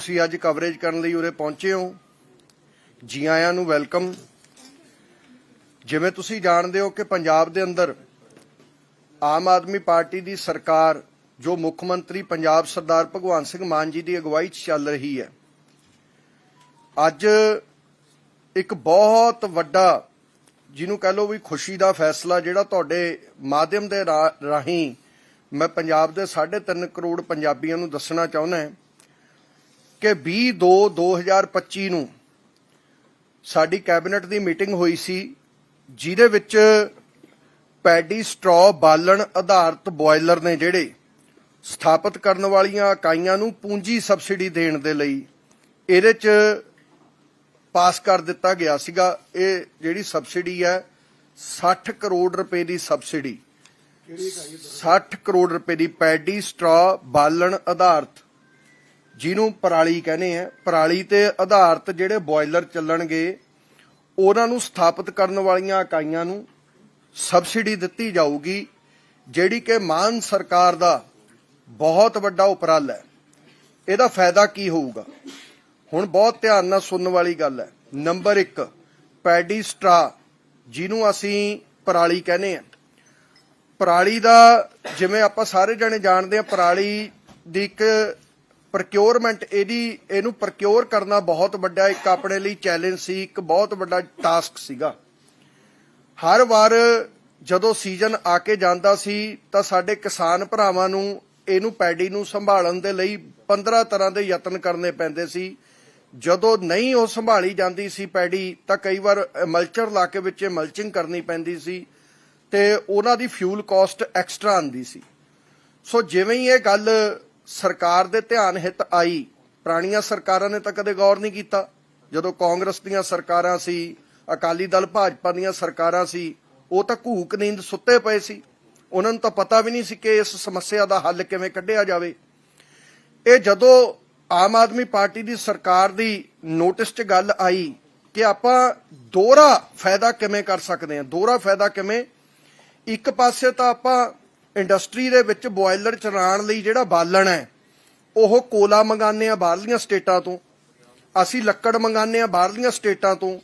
ਤੁਸੀਂ ਅੱਜ ਕਵਰੇਜ ਕਰਨ ਲਈ ਉਰੇ ਪਹੁੰਚੇ ਹੋ। ਜੀ ਆਇਆਂ ਨੂੰ ਵੈਲਕਮ ਜਿਵੇਂ ਤੁਸੀਂ ਜਾਣਦੇ ਹੋ ਕਿ ਪੰਜਾਬ ਦੇ ਅੰਦਰ ਆਮ ਆਦਮੀ ਪਾਰਟੀ ਦੀ ਸਰਕਾਰ, ਜੋ ਮੁੱਖ ਮੰਤਰੀ ਪੰਜਾਬ ਸਰਦਾਰ ਭਗਵੰਤ ਸਿੰਘ ਮਾਨ ਜੀ ਦੀ ਅਗਵਾਈ 'ਚ ਚੱਲ ਰਹੀ ਹੈ। ਅੱਜ ਇੱਕ ਬਹੁਤ ਵੱਡਾ, ਜਿਹਨੂੰ ਕਹ ਲਓ ਵੀ ਖੁਸ਼ੀ ਦਾ ਫੈਸਲਾ ਜਿਹੜਾ ਤੁਹਾਡੇ ਮਾਧਿਅਮ ਦੇ ਰਾ- ਰਾਹੀਂ ਮੈਂ ਪੰਜਾਬ ਦੇ 3.5 ਕਰੋੜ ਪੰਜਾਬੀਆਂ ਨੂੰ ਦੱਸਣਾ ਚਾਹੁੰਦਾ ਹਾਂ। ਕਿ 20 2 2025 ਨੂੰ ਸਾਡੀ ਕੈਬਨਿਟ ਦੀ ਮੀਟਿੰਗ ਹੋਈ ਸੀ ਜਿਹਦੇ ਵਿੱਚ ਪੈਡੀ ਸਟ੍ਰੋ ਬਾਲਣ ਆਧਾਰਿਤ ਬੋਇਲਰ ਨੇ ਜਿਹੜੇ ਸਥਾਪਿਤ ਕਰਨ ਵਾਲੀਆਂ ਇਕਾਈਆਂ ਨੂੰ ਪੂੰਜੀ ਸਬਸਿਡੀ ਦੇਣ ਦੇ ਲਈ ਇਹਦੇ 'ਚ ਪਾਸ ਕਰ ਦਿੱਤਾ ਗਿਆ ਸੀਗਾ। ਇਹ ਜਿਹੜੀ ਸਬਸਿਡੀ ਹੈ 60 ਕਰੋੜ ਰੁਪਏ ਦੀ ਸਬਸਿਡੀ 60 ਕਰੋੜ ਰੁਪਏ ਦੀ ਪੈਡੀ ਸਟ੍ਰੋ ਬਾਲਣ ਆਧਾਰਿਤ ਜਿਹਨੂੰ ਪਰਾਲੀ ਕਹਿੰਦੇ ਆ, ਪਰਾਲੀ ਤੇ ਆਧਾਰਿਤ ਜਿਹੜੇ ਬੋਇਲਰ ਚੱਲਣਗੇ, ਉਹਨਾਂ ਨੂੰ ਸਥਾਪਿਤ ਕਰਨ ਵਾਲੀਆਂ ਇਕਾਈਆਂ ਨੂੰ ਸਬਸਿਡੀ ਦਿੱਤੀ ਜਾਊਗੀ, ਜਿਹੜੀ ਕਿ ਮਾਨ ਸਰਕਾਰ ਦਾ ਬਹੁਤ ਵੱਡਾ ਉਪਰਾਲਾ ਹੈ। ਇਹਦਾ ਫਾਇਦਾ ਕੀ ਹੋਊਗਾ? ਹੁਣ ਬਹੁਤ ਧਿਆਨ ਨਾਲ ਸੁਣਨ ਵਾਲੀ ਗੱਲ ਹੈ। ਨੰਬਰ 1 ਪੈਡੀਸਟਰਾ, ਜਿਹਨੂੰ ਅਸੀਂ ਪਰਾਲੀ ਕਹਿੰਦੇ ਆ। ਪਰਾਲੀ ਦਾ, ਜਿਵੇਂ ਆਪਾਂ ਸਾਰੇ ਜਣੇ ਜਾਣਦੇ ਆ, ਪਰਾਲੀ ਦੀ ਇੱਕ ਪ੍ਰੋਕਿਉਰਮੈਂਟ ਇਹਦੀ, ਇਹਨੂੰ ਪ੍ਰੋਕਿਉਰ ਕਰਨਾ ਬਹੁਤ ਵੱਡਾ ਇੱਕ ਆਪਣੇ ਲਈ ਚੈਲੰਜ ਸੀ, ਇੱਕ ਬਹੁਤ ਵੱਡਾ ਟਾਸਕ ਸੀਗਾ। ਹਰ ਵਾਰ ਜਦੋਂ ਸੀਜ਼ਨ ਆ ਕੇ ਜਾਂਦਾ ਸੀ, ਤਾਂ ਸਾਡੇ ਕਿਸਾਨ ਭਰਾਵਾਂ ਨੂੰ, ਇਹਨੂੰ ਪੈਡੀ ਨੂੰ ਸੰਭਾਲਣ ਦੇ ਲਈ 15 ਤਰ੍ਹਾਂ ਦੇ ਯਤਨ ਕਰਨੇ ਪੈਂਦੇ ਸੀ। ਜਦੋਂ ਨਹੀਂ ਉਹ ਸੰਭਾਲੀ ਜਾਂਦੀ ਸੀ ਪੈਡੀ ਤਾਂ ਕਈ ਵਾਰ ਮਲਚਰ ਲਾ ਕੇ ਵਿੱਚ ਮਲਚਿੰਗ ਕਰਨੀ ਪੈਂਦੀ ਸੀ ਤੇ ਉਹਨਾਂ ਦੀ ਫਿਊਲ ਕਾਸਟ ਐਕਸਟਰਾ ਆਂਦੀ ਸੀ। ਸੋ ਜਿਵੇਂ ਹੀ ਇਹ ਗੱਲ ਸਰਕਾਰ ਦੇ ਧਿਆਨ ਹਿੱਤ ਆਈ। ਪੁਰਾਣੀਆਂ ਸਰਕਾਰਾਂ ਨੇ ਤਾਂ ਕਦੇ ਗੌਰ ਨਹੀਂ ਕੀਤਾ। ਜਦੋਂ ਕਾਂਗਰਸ ਦੀਆਂ ਸਰਕਾਰਾਂ ਸੀ, ਅਕਾਲੀ ਦਲ ਭਾਜਪਾ ਦੀਆਂ ਸਰਕਾਰਾਂ ਸੀ, ਉਹ ਤਾਂ ਘੂਕ ਨੀਂਦ ਸੁੱਤੇ ਪਏ ਸੀ। ਉਹਨਾਂ ਨੂੰ ਤਾਂ ਪਤਾ ਵੀ ਨਹੀਂ ਸੀ ਕਿ ਇਸ ਸਮੱਸਿਆ ਦਾ ਹੱਲ ਕਿਵੇਂ ਕੱਢਿਆ ਜਾਵੇ। ਇਹ ਜਦੋਂ ਆਮ ਆਦਮੀ ਪਾਰਟੀ ਦੀ ਸਰਕਾਰ ਦੀ ਨੋਟਿਸ 'ਚ ਗੱਲ ਆਈ ਕਿ ਆਪਾਂ ਦੋਹਰਾ ਫਾਇਦਾ ਕਿਵੇਂ ਕਰ ਸਕਦੇ ਹਾਂ, ਦੋਹਰਾ ਫਾਇਦਾ ਕਿਵੇਂ? ਇੱਕ ਪਾਸੇ ਤਾਂ ਆਪਾਂ ਇੰਡਸਟਰੀ ਦੇ ਵਿੱਚ ਬੋਇਲਰ ਚਲਾਉਣ ਲਈ ਜਿਹੜਾ ਬਾਲਣ ਹੈ, ਉਹ ਕੋਲਾ ਮੰਗਾਉਂਦੇ ਆ ਬਾਹਰਲੀਆਂ ਸਟੇਟਾਂ ਤੋਂ, ਅਸੀਂ ਲੱਕੜ ਮੰਗਾਉਂਦੇ ਆ ਬਾਹਰਲੀਆਂ ਸਟੇਟਾਂ ਤੋਂ,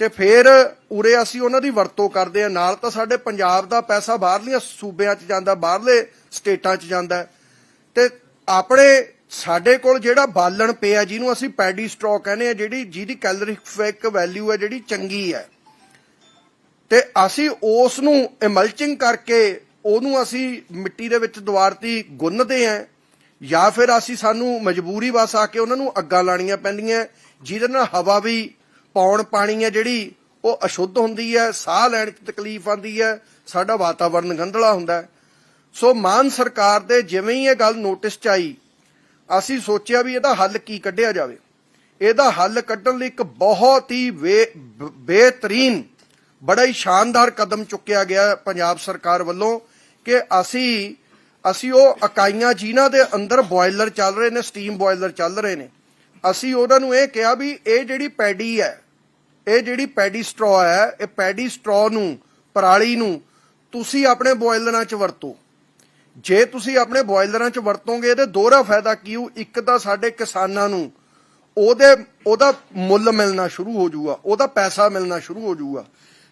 ਤੇ ਫਿਰ ਉਰੇ ਅਸੀਂ ਉਹਨਾਂ ਦੀ ਵਰਤੋਂ ਕਰਦੇ ਆ ਨਾਲ ਤਾਂ ਸਾਡੇ ਪੰਜਾਬ ਦਾ ਪੈਸਾ ਬਾਹਰਲੀਆਂ ਸੂਬਿਆਂ 'ਚ ਜਾਂਦਾ, ਬਾਹਰਲੇ ਸਟੇਟਾਂ 'ਚ ਜਾਂਦਾ ਹੈ। ਤੇ ਆਪਣੇ ਸਾਡੇ ਕੋਲ ਜਿਹੜਾ ਬਾਲਣ ਪਿਆ, ਜਿਹਨੂੰ ਅਸੀਂ ਪੈਡੀ ਸਟ੍ਰੋ ਕਹਿੰਦੇ ਆ ਜਿਹੜੀ ਜਿਹਦੀ ਕੈਲੋਰੀਫਿਕ ਵੈਲਿਊ ਹੈ, ਜਿਹੜੀ ਚੰਗੀ ਹੈ ਤੇ ਅਸੀਂ ਉਸ ਨੂੰ ਇਮਲਚਿੰਗ ਕਰਕੇ ਉਹਨੂੰ ਅਸੀਂ ਮਿੱਟੀ ਦੇ ਵਿੱਚ ਦੁਆਰਤੀ ਗੁੰਨਦੇ ਆਂ, ਜਾਂ ਫਿਰ ਅਸੀਂ ਸਾਨੂੰ ਮਜਬੂਰੀ ਵਸ ਆ ਕੇ ਉਹਨਾਂ ਨੂੰ ਅੱਗਾਂ ਲਾਣੀਆਂ ਪੈਂਦੀਆਂ, ਜਿਹਦੇ ਨਾਲ ਹਵਾ ਵੀ ਪੌਣ ਪਾਣੀ ਹੈ ਜਿਹੜੀ ਉਹ ਅਸ਼ੁੱਧ ਹੁੰਦੀ ਹੈ ਸਾਹ ਲੈਣ 'ਚ ਤਕਲੀਫ ਆਉਂਦੀ ਹੈ ਸਾਡਾ ਵਾਤਾਵਰਣ ਗੰਧਲਾ ਹੁੰਦਾ। ਸੋ ਮਾਨ ਸਰਕਾਰ ਦੇ ਜਿਵੇਂ ਹੀ ਇਹ ਗੱਲ ਨੋਟਿਸ 'ਚ ਆਈ, ਅਸੀਂ ਸੋਚਿਆ ਵੀ ਇਹਦਾ ਹੱਲ ਕੀ ਕੱਢਿਆ ਜਾਵੇ। ਇਹਦਾ ਹੱਲ ਕੱਢਣ ਲਈ ਇੱਕ ਬਹੁਤ ਹੀ ਵੇ- ਬ- ਬਿਹਤਰੀਨ ਬੜਾ ਹੀ ਸ਼ਾਨਦਾਰ ਕਦਮ ਚੁੱਕਿਆ ਗਿਆ ਪੰਜਾਬ ਸਰਕਾਰ ਵੱਲੋਂ। ਕਿ ਅਸੀਂ ਅਸੀਂ ਉਹ ਇਕਾਈਆਂ ਜਿਨ੍ਹਾਂ ਦੇ ਅੰਦਰ ਬੋਇਲਰ ਚੱਲ ਰਹੇ ਨੇ, ਸਟੀਮ ਬੋਇਲਰ ਚੱਲ ਰਹੇ ਨੇ, ਅਸੀਂ ਉਹਨਾਂ ਨੂੰ ਇਹ ਕਿਹਾ ਵੀ ਇਹ ਜਿਹੜੀ ਪੈਡੀ ਹੈ, ਇਹ ਜਿਹੜੀ ਪੈਡੀ ਸਟ੍ਰੋ ਹੈ, ਇਹ ਪੈਡੀ ਸਟ੍ਰੋ ਨੂੰ, ਪਰਾਲੀ ਨੂੰ ਤੁਸੀਂ ਆਪਣੇ ਬੋਇਲਰਾਂ 'ਚ ਵਰਤੋ। ਜੇ ਤੁਸੀਂ ਆਪਣੇ ਬੋਇਲਰਾਂ 'ਚ ਵਰਤੋਗੇ ਤੇ ਦੋਹਰਾ ਫਾਇਦਾ ਕੀ ਹੋ ਇੱਕ ਤਾਂ ਸਾਡੇ ਕਿਸਾਨਾਂ ਨੂੰ ਉਹਦੇ, ਉਹਦਾ ਮੁੱਲ ਮਿਲਣਾ ਸ਼ੁਰੂ ਹੋ ਜਾਊਗਾ, ਉਹਦਾ ਪੈਸਾ ਮਿਲਣਾ ਸ਼ੁਰੂ ਹੋ ਜਾਊਗਾ।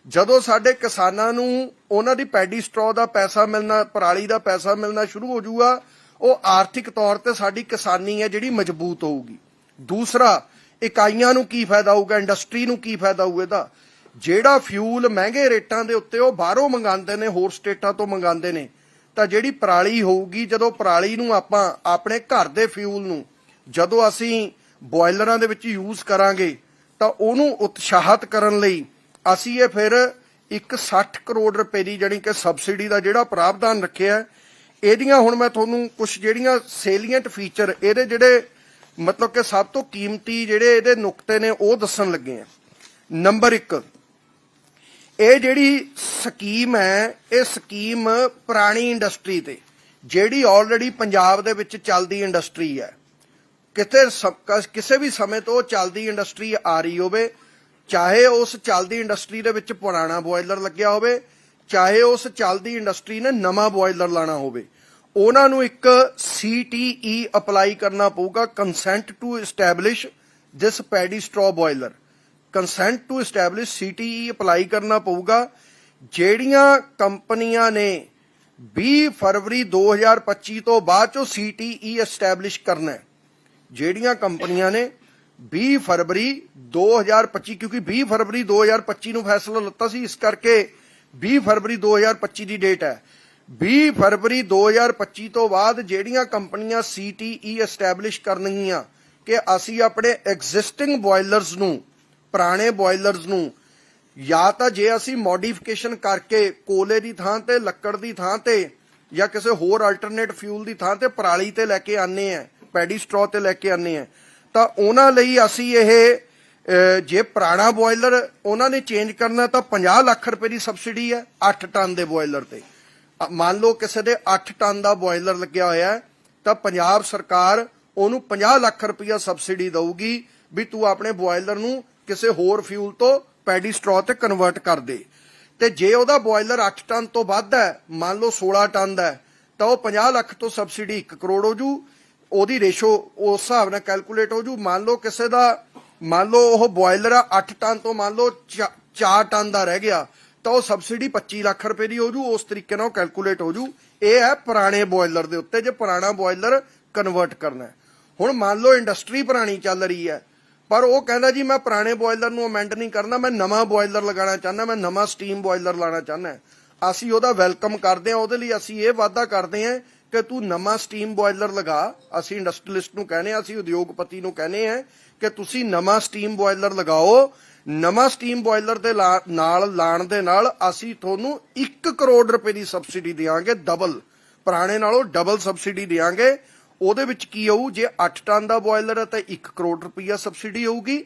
ਜਦੋਂ ਸਾਡੇ ਕਿਸਾਨਾਂ ਨੂੰ ਉਹਨਾਂ ਦੀ ਪੈਡੀ ਸਟ੍ਰੋ ਦਾ ਪੈਸਾ ਮਿਲਣਾ, ਪਰਾਲੀ ਦਾ ਪੈਸਾ ਮਿਲਣਾ ਸ਼ੁਰੂ ਹੋ ਜਾਊਗਾ ਉਹ ਆਰਥਿਕ ਤੌਰ ਤੇ ਸਾਡੀ ਕਿਸਾਨੀ ਹੈ ਜਿਹੜੀ ਮਜ਼ਬੂਤ ਹੋਊਗੀ। ਦੂਸਰਾ, ਇਕਾਈਆਂ ਨੂੰ ਕੀ ਫਾਇਦਾ ਹੋਊਗਾ, ਇੰਡਸਟਰੀ ਨੂੰ ਕੀ ਫਾਇਦਾ ਹੋਊਗਾ ਇਹਦਾ? ਜਿਹੜਾ ਫਿਊਲ ਮਹਿੰਗੇ ਰੇਟਾਂ ਦੇ ਉੱਤੇ ਉਹ ਬਾਹਰੋਂ ਮੰਗਾਉਂਦੇ ਨੇ, ਹੋਰ ਸਟੇਟਾਂ ਤੋਂ ਮੰਗਾਉਂਦੇ ਨੇ, ਤਾਂ ਜਿਹੜੀ ਪਰਾਲੀ ਹੋਊਗੀ, ਜਦੋਂ ਪਰਾਲੀ ਨੂੰ ਆਪਾਂ ਆਪਣੇ ਘਰ ਦੇ ਫਿਊਲ ਨੂੰ, ਜਦੋਂ ਅਸੀਂ ਬੋਇਲਰਾਂ ਦੇ ਵਿੱਚ ਯੂਜ਼ ਕਰਾਂਗੇ, ਤਾਂ ਉਹਨੂੰ ਉਤਸ਼ਾਹਤ ਕਰਨ ਲਈ ਅਸੀਂ ਇਹ ਫਿਰ ਇੱਕ 60 ਕਰੋੜ ਰੁਪਏ ਦੀ ਜਿਹੜੀ ਕਿ ਸਬਸਿਡੀ ਦਾ ਜਿਹੜਾ ਪ੍ਰਾਵਧਾਨ ਰੱਖਿਆ ਇਹਦੀਆਂ ਹੁਣ ਮੈਂ ਤੁਹਾਨੂੰ ਕੁਝ ਜਿਹੜੀਆਂ ਸੇਲੀਐਂਟ ਫੀਚਰ ਇਹਦੇ ਜਿਹੜੇ ਮਤਲਬ ਕਿ ਸਭ ਤੋਂ ਕੀਮਤੀ ਜਿਹੜੇ ਇਹਦੇ ਨੁਕਤੇ ਨੇ ਉਹ ਦੱਸਣ ਲੱਗੇ ਆ ਨੰਬਰ 1 ਇਹ ਜਿਹੜੀ ਸਕੀਮ ਹੈ, ਇਹ ਸਕੀਮ ਪੁਰਾਣੀ ਇੰਡਸਟਰੀ ਤੇ, ਜਿਹੜੀ ਆਲਰੇਡੀ ਪੰਜਾਬ ਦੇ ਵਿੱਚ ਚੱਲਦੀ ਇੰਡਸਟਰੀ ਹੈ। ਕਿਤੇ ਕਿਸੇ ਵੀ ਸਮੇਂ ਤੋਂ ਚੱਲਦੀ ਇੰਡਸਟਰੀ ਆ ਰਹੀ ਹੋਵੇ ਚਾਹੇ ਉਸ ਚੱਲਦੀ ਇੰਡਸਟਰੀ ਦੇ ਵਿੱਚ ਪੁਰਾਣਾ ਬੋਇਲਰ ਲੱਗਿਆ ਹੋਵੇ, ਚਾਹੇ ਉਸ ਚੱਲਦੀ ਇੰਡਸਟਰੀ ਨੇ ਨਵਾਂ ਬੋਇਲਰ ਲਾਣਾ ਹੋਵੇ, ਉਹਨਾਂ ਨੂੰ ਇੱਕ CTE ਅਪਲਾਈ ਕਰਨਾ ਪਊਗਾ consent to establish this paddy straw boiler consent to establish CTE apply ਕਰਨਾ ਪਊਗਾ, ਜਿਹੜੀਆਂ ਕੰਪਨੀਆਂ ਨੇ 20 ਫਰਵਰੀ 2025 ਤੋਂ ਬਾਅਦ ਚੋਂ CTE ਐਸਟੈਬਲਿਸ਼ ਕਰਨਾ ਜਿਹੜੀਆਂ ਕੰਪਨੀਆਂ ਨੇ 20 ਫਰਵਰੀ 2025 ਕਿਉਂਕਿ 20 ਫਰਵਰੀ 2025 ਨੂੰ ਫੈਸਲਾ ਲਿੱਤਾ ਸੀ, ਇਸ ਕਰਕੇ 20 ਫਰਵਰੀ 2025 ਦੀ ਡੇਟ ਹੈ। 20 ਫਰਵਰੀ 2025 ਤੋਂ ਬਾਅਦ ਜਿਹੜੀਆਂ ਕੰਪਨੀਆਂ CTE ਐਸਟੈਬਲਿਸ਼ ਕਰਨਗੀਆਂ ਕਿ ਅਸੀਂ ਆਪਣੇ ਐਗਜ਼ਿਸਟਿੰਗ ਬੋਇਲਰਸ ਨੂੰ, ਪੁਰਾਣੇ ਬੋਇਲਰਸ ਨੂੰ, ਜਾਂ ਤਾਂ ਜੇ ਅਸੀਂ ਮੋਡੀਫਿਕੇਸ਼ਨ ਕਰਕੇ ਕੋਲੇ ਦੀ ਥਾਂ ਤੇ, ਲੱਕੜ ਦੀ ਥਾਂ ਤੇ, ਜਾਂ ਕਿਸੇ ਹੋਰ ਅਲਟਰਨੇਟ ਫਿਊਲ ਦੀ ਥਾਂ ਤੇ ਪਰਾਲੀ ਤੇ ਲੈ ਕੇ ਆਨੇ ਆ ਪੈਡੀ ਸਟ੍ਰੋ ਤੇ ਲੈ ਕੇ ਆਨੇ ਆ ਤਾਂ ਉਹਨਾਂ ਲਈ ਅਸੀਂ ਇਹ ਜੇ ਪੁਰਾਣਾ ਬੋਇਲਰ ਉਹਨਾਂ ਨੇ ਚੇਂਜ ਕਰਨਾ ਤਾਂ 50 ਲੱਖ ਰੁਪਏ ਦੀ ਸਬਸਿਡੀ ਹੈ 8 ਟਨ ਦੇ ਬੋਇਲਰ ਤੇ। ਮੰਨ ਲਓ ਕਿਸੇ ਦੇ 8 ਟਨ ਦਾ ਬੋਇਲਰ ਲੱਗਿਆ ਹੋਇਆ ਹੈ, ਤਾਂ ਪੰਜਾਬ ਸਰਕਾਰ ਉਹਨੂੰ 50 ਲੱਖ ਰੁਪਇਆ ਸਬਸਿਡੀ ਦਊਗੀ ਵੀ ਤੂੰ ਆਪਣੇ ਬੋਇਲਰ ਨੂੰ ਕਿਸੇ ਹੋਰ ਫਿਊਲ ਤੋਂ ਪੈਡੀ ਸਟ੍ਰੋ ਤੇ ਕਨਵਰਟ ਕਰ ਦੇ। ਤੇ ਜੇ ਉਹਦਾ ਬੋਇਲਰ 8 ਟਨ ਤੋਂ ਵੱਧ ਹੈ, ਮੰਨ ਲਓ 16 ਟਨ ਦਾ ਤਾਂ ਉਹ 50 ਲੱਖ ਤੋਂ ਸਬਸਿਡੀ 1 ਕਰੋੜ ਹੋ ਜੂ ਉਹਦੀ ਰੇਸ਼ੋ ਉਸ ਹਿਸਾਬ ਨਾਲ ਕੈਲਕੂਲੇਟ ਹੋ ਜੂ। ਮੰਨ ਲਓ ਕਿਸੇ ਦਾ, ਮੰਨ ਲਓ ਉਹ ਬੋਇਲਰ ਆ 8 ਟਨ ਤੋਂ ਮੰਨ ਲਓ 4 ਟਨ ਦਾ ਰਹਿ ਗਿਆ, ਤਾਂ ਉਹ ਸਬਸਿਡੀ 25 ਲੱਖ ਰੁਪਏ ਦੀ ਹੋ ਜੂ। ਉਸ ਤਰੀਕੇ ਨਾਲ ਕੈਲਕੂਲੇਟ ਹੋ ਜੂ। ਇਹ ਹੈ ਪੁਰਾਣੇ ਬੋਇਲਰ ਦੇ ਉੱਤੇ, ਜੇ ਪੁਰਾਣਾ ਬੋਇਲਰ ਕਨਵਰਟ ਕਰਨਾ ਹੁਣ ਮੰਨ ਲਓ ਇੰਡਸਟਰੀ ਪੁਰਾਣੀ ਚੱਲ ਰਹੀ ਹੈ, ਪਰ ਉਹ ਕਹਿੰਦਾ ਜੀ, ਮੈਂ ਪੁਰਾਣੇ ਬੋਇਲਰ ਨੂੰ ਅਮੈਂਡ ਨਹੀਂ ਕਰਨਾ, ਮੈਂ ਨਵਾਂ ਬੋਇਲਰ ਲਗਾਉਣਾ ਚਾਹੁੰਦਾ, ਮੈਂ ਨਵਾਂ ਸਟੀਮ ਬੋਇਲਰ ਲਾਣਾ ਚਾਹੁੰਦਾ। ਅਸੀਂ ਉਹਦਾ ਵੈਲਕਮ ਕਰਦੇ ਹਾਂ, ਉਹਦੇ ਲਈ ਅਸੀਂ ਇਹ ਵਾਅਦਾ ਕਰਦੇ ਹਾਂ ਕਿ ਤੂੰ ਨਵਾਂ ਸਟੀਮ ਬੋਇਲਰ ਲਗਾ। ਅਸੀਂ ਇੰਡਸਟਰੀਲਿਸਟ ਨੂੰ ਕਹਿੰਦੇ ਹਾਂ, ਅਸੀਂ ਉਦਯੋਗਪਤੀ ਨੂੰ ਕਹਿੰਦੇ ਹਾਂ ਕਿ ਤੁਸੀਂ ਨਵਾਂ ਸਟੀਮ ਬੋਇਲਰ ਲਗਾਓ। ਨਵਾਂ ਸਟੀਮ ਬੋਇਲਰ ਦੇ ਨਾਲ ਲਾਣ ਦੇ ਨਾਲ ਅਸੀਂ ਤੁਹਾਨੂੰ 1 ਕਰੋੜ ਰੁਪਏ ਦੀ ਸਬਸਿਡੀ ਦੇਵਾਂਗੇ ਡਬਲ ਪੁਰਾਣੇ ਨਾਲੋਂ ਡਬਲ ਸਬਸਿਡੀ ਦੇਵਾਂਗੇ ਉਹਦੇ ਵਿੱਚ ਕੀ ਹੋਊ ਜੇ 8 ਟਨ ਦਾ ਬੋਇਲਰ ਹੈ ਤਾਂ 1 ਕਰੋੜ ਰੁਪਈਆ ਸਬਸਿਡੀ ਆਊਗੀ।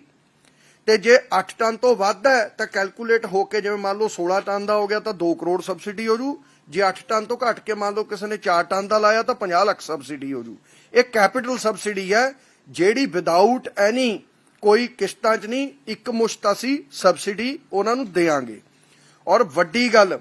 ਤੇ ਜੇ 8 ਟਨ ਤੋਂ ਵੱਧ ਹੈ ਤਾਂ ਕੈਲਕੂਲੇਟ ਹੋ ਕੇ ਜਿਵੇਂ ਮੰਨ ਲਓ 16 ਟਨ ਦਾ ਹੋ ਗਿਆ ਤਾਂ 2 ਕਰੋੜ ਸਬਸਿਡੀ ਹੋ ਜੂ। ਜੇ 8 ਟਨ ਤੋਂ ਘੱਟ ਕੇ ਮੰਨ ਲਓ ਕਿਸੇ ਨੇ 4 ਟਨ ਦਾ ਲਾਇਆ ਤਾਂ 50 ਲੱਖ ਸਬਸਿਡੀ ਹੋ ਜੂ। ਇਹ ਕੈਪੀਟਲ ਸਬਸਿਡੀ ਹੈ, ਜਿਹੜੀ ਵਿਦਆਊਟ ਐਨੀ ਕੋਈ ਕਿਸ਼ਤਾਂ 'ਚ ਨਹੀਂ, ਇੱਕ ਮੁਸ਼ਤ ਅਸੀਂ ਸਬਸਿਡੀ ਉਹਨਾਂ ਨੂੰ ਦੇਵਾਂਗੇ। ਔਰ ਵੱਡੀ ਗੱਲ,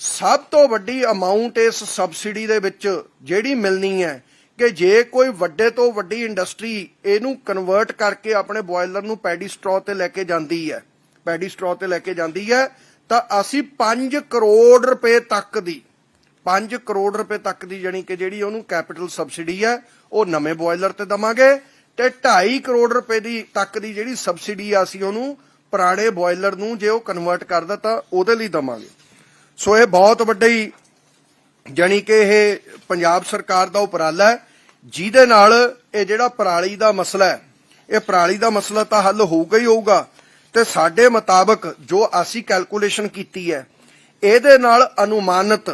ਸਭ ਤੋਂ ਵੱਡੀ ਅਮਾਉਂਟ ਇਸ ਸਬਸਿਡੀ ਦੇ ਵਿੱਚ ਜਿਹੜੀ ਮਿਲਣੀ ਹੈ ਕਿ ਜੇ ਕੋਈ ਵੱਡੇ ਤੋਂ ਵੱਡੀ ਇੰਡਸਟਰੀ ਇਹਨੂੰ ਕਨਵਰਟ ਕਰਕੇ ਆਪਣੇ ਬੋਇਲਰ ਨੂੰ ਪੈਡੀ ਸਟ੍ਰੋ ਤੇ ਲੈ ਕੇ ਜਾਂਦੀ ਹੈ ਪੈਡੀ ਸਟ੍ਰੋ ਤੇ ਲੈ ਕੇ ਜਾਂਦੀ ਹੈ ਤਾਂ ਅਸੀਂ 5 ਕਰੋੜ ਰੁਪਏ ਤੱਕ ਦੀ 5 ਕਰੋੜ ਰੁਪਏ ਤੱਕ ਦੀ ਜਾਨੀ ਕਿ ਜਿਹੜੀ ਉਹਨੂੰ ਕੈਪੀਟਲ ਸਬਸਿਡੀ ਹੈ, ਉਹ ਨਵੇਂ ਬੋਇਲਰ ਤੇ ਦਵਾਂਗੇ ਤੇ 2.5 ਕਰੋੜ ਰੁਪਏ ਦੀ ਤੱਕ ਦੀ ਜਿਹੜੀ ਸਬਸਿਡੀ ਆ ਅਸੀਂ ਉਹਨੂੰ ਪੁਰਾਣੇ ਬੋਇਲਰ ਨੂੰ ਜੇ ਉਹ ਕਨਵਰਟ ਕਰਦਾ ਤਾਂ ਉਹਦੇ ਲਈ ਦਵਾਂਗੇ। ਸੋ ਇਹ ਬਹੁਤ ਵੱਡੀ ਜਾਣੀ ਕਿ ਇਹ ਪੰਜਾਬ ਸਰਕਾਰ ਦਾ ਉਪਰਾਲਾ ਹੈ, ਜਿਹਦੇ ਨਾਲ ਇਹ ਜਿਹੜਾ ਪਰਾਲੀ ਦਾ ਮਸਲਾ ਹੈ, ਇਹ ਪਰਾਲੀ ਦਾ ਮਸਲਾ ਤਾਂ ਹੱਲ ਹੋਊਗਾ ਹੀ ਹੋਊਗਾ ਤੇ ਸਾਡੇ ਮੁਤਾਬਕ ਜੋ ਅਸੀਂ ਕੈਲਕੂਲੇਸ਼ਨ ਕੀਤੀ ਹੈ, ਇਹਦੇ ਨਾਲ ਅਨੁਮਾਨਿਤ,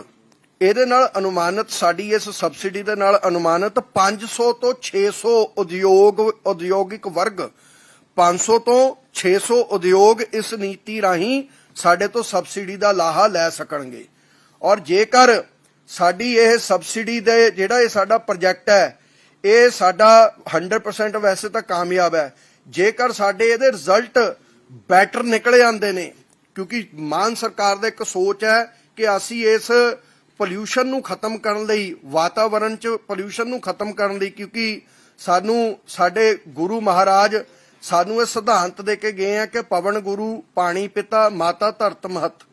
ਇਹਦੇ ਨਾਲ ਅਨੁਮਾਨਿਤ ਸਾਡੀ ਇਸ ਸਬਸਿਡੀ ਦੇ ਨਾਲ ਅਨੁਮਾਨਿਤ 500 ਤੋਂ 600 ਉਦਯੋਗ, ਉਦਯੋਗਿਕ ਵਰਗ 500 ਤੋਂ 600 ਉਦਯੋਗ ਇਸ ਨੀਤੀ ਰਾਹੀਂ ਸਾਡੇ ਤੋਂ ਸਬਸਿਡੀ ਦਾ ਲਾਹਾ ਲੈ ਸਕਣਗੇ। ਔਰ ਜੇਕਰ ਸਾਡੀ ਇਹ ਸਬਸਿਡੀ ਦੇ ਜਿਹੜਾ ਇਹ ਸਾਡਾ ਪ੍ਰੋਜੈਕਟ ਹੈ, ਇਹ ਸਾਡਾ 100% ਵੈਸੇ ਤਾਂ ਕਾਮਯਾਬ ਹੈ। ਜੇਕਰ ਸਾਡੇ ਇਹਦੇ ਰਿਜ਼ਲਟ ਬੈਟਰ ਨਿਕਲ ਜਾਂਦੇ ਨੇ, ਕਿਉਂਕਿ ਮਾਨ ਸਰਕਾਰ ਦਾ ਇੱਕ ਸੋਚ ਹੈ ਕਿ ਅਸੀਂ ਇਸ ਪੋਲਿਊਸ਼ਨ ਨੂੰ ਖਤਮ ਕਰਨ ਲਈ ਵਾਤਾਵਰਣ 'ਚ ਪੋਲਿਊਸ਼ਨ ਨੂੰ ਖਤਮ ਕਰਨ ਲਈ, ਕਿਉਂਕਿ ਸਾਨੂੰ, ਸਾਡੇ ਗੁਰੂ ਮਹਾਰਾਜ ਸਾਨੂੰ ਇਹ ਸਿਧਾਂਤ ਦੇ ਕੇ ਗਏ ਆ ਕਿ ਪਵਨ ਗੁਰੂ, ਪਾਣੀ ਪਿਤਾ, ਮਾਤਾ ਧਰਤ ਮਹਤ।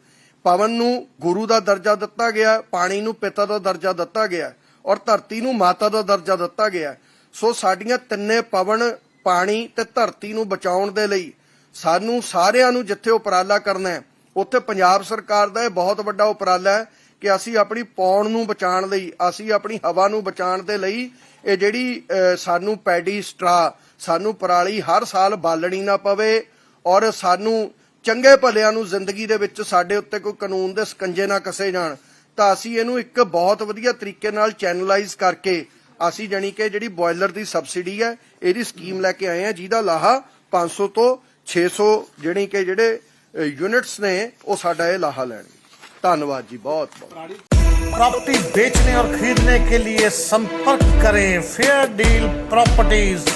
ਪਵਨ ਨੂੰ ਗੁਰੂ ਦਾ ਦਰਜਾ ਦਿੱਤਾ ਗਿਆ, ਪਾਣੀ ਨੂੰ ਪਿਤਾ ਦਾ ਦਰਜਾ ਦਿੱਤਾ ਗਿਆ, ਔਰ ਧਰਤੀ ਨੂੰ ਮਾਤਾ ਦਾ ਦਰਜਾ ਦਿੱਤਾ ਗਿਆ। ਸੋ ਸਾਡੀਆਂ ਤਿੰਨੇ ਪਵਨ, ਪਾਣੀ ਤੇ ਧਰਤੀ ਨੂੰ ਬਚਾਉਣ ਦੇ ਲਈ ਸਾਨੂੰ ਸਾਰਿਆਂ ਨੂੰ ਜਿੱਥੇ ਉਪਰਾਲਾ ਕਰਨਾ ਹੈ, ਉੱਥੇ ਪੰਜਾਬ ਸਰਕਾਰ ਦਾ ਇਹ ਬਹੁਤ ਵੱਡਾ ਉਪਰਾਲਾ ਹੈ ਕਿ ਅਸੀਂ ਆਪਣੀ ਪੌਣ ਨੂੰ ਬਚਾਉਣ ਲਈ, ਅਸੀਂ ਆਪਣੀ ਹਵਾ ਨੂੰ ਬਚਾਉਣ ਦੇ ਲਈ ਇਹ ਜਿਹੜੀ ਸਾਨੂੰ ਪੈਡੀ ਸਟਰਾ, ਸਾਨੂੰ ਪਰਾਲੀ ਹਰ ਸਾਲ ਬਾਲਣੀ ਨਾ ਪਵੇ ਔਰ ਸਾਨੂੰ ਚੰਗੇ ਭਲਿਆਂ ਨੂੰ ਜ਼ਿੰਦਗੀ ਦੇ ਵਿੱਚ ਸਾਡੇ ਉੱਤੇ ਕੋਈ ਕਾਨੂੰਨ ਦੇ ਸਕੰਜੇ ਨਾ ਕਸੇ ਜਾਣ, ਤਾਂ ਅਸੀਂ ਇਹਨੂੰ ਇੱਕ ਬਹੁਤ ਵਧੀਆ ਤਰੀਕੇ ਨਾਲ ਚੈਨਲਾਈਜ਼ ਕਰਕੇ ਅਸੀਂ ਜਾਣੀ ਕਿ ਜਿਹੜੀ ਬੋਇਲਰ ਦੀ ਸਬਸਿਡੀ ਹੈ, ਇਹਦੀ ਸਕੀਮ ਲੈ ਕੇ ਆਏ ਆ ਜਿਹਦਾ ਲਾਹਾ 500 ਤੋਂ 600 ਜਿਹੜੀ ਕਿ ਜਿਹੜੇ ਯੂਨਿਟਸ ਨੇ ਉਹ ਸਾਡਾ ਇਹ ਲਾਹਾ ਲੈਣਗੇ ਧੰਨਵਾਦ ਜੀ ਬਹੁਤ ਬਹੁਤ प्रॉपर्टी बेचने और खरीदने के लिए संपर्क करें फेयर डील प्रॉपर्टीज